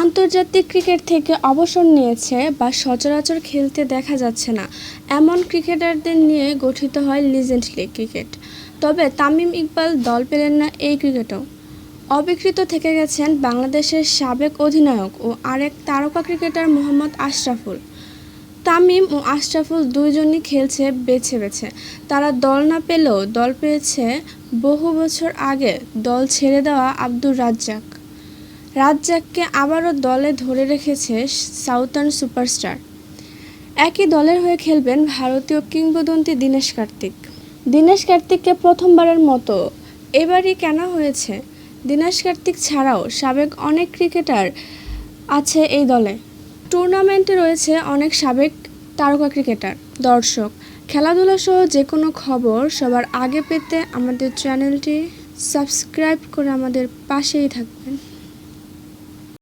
আন্তর্জাতিক ক্রিকেট থেকে অবসর নিয়েছে বা সচরাচর খেলতে দেখা যাচ্ছে না। এমন ক্রিকেটারদের নিয়ে গঠিত হয় লিজেন্ড লিগ ক্রিকেট তবে তামিম ইকবাল দল পেলেন না এই ক্রিকেটেও। অবিকৃত থেকে গেছেন বাংলাদেশের সাবেক অধিনায়ক ও আরেক তারকা ক্রিকেটার মোহাম্মদ আশরাফুল। তামিম ও আশরাফুল দুইজনই খেলছে বেছে বেছে। তারা দল না পেলেও দল পেয়েছে বহু বছর আগে দল ছেড়ে দেওয়া আব্দুর রাজ্জাক। রাজ্জাককে আবারও দলে ধরে রেখেছে সাউথার্ন সুপারস্টার। একই দলের হয়ে খেলবেন ভারতীয় কিংবদন্তি দীনেশ কার্তিক। দীনেশ কার্তিককে প্রথমবারের মতো এবারই কেন হয়েছে। দীনেশ কার্তিক ছাড়াও সাবেক অনেক ক্রিকেটার আছে এই দলে। টুর্নামেন্টে রয়েছে অনেক সাবেক তারকা ক্রিকেটার, দর্শক। খেলাধুলা সহ যে কোনো খবর সবার আগে পেতে আমাদের চ্যানেলটি সাবস্ক্রাইব করে আমাদের পাশেই থাকবেন।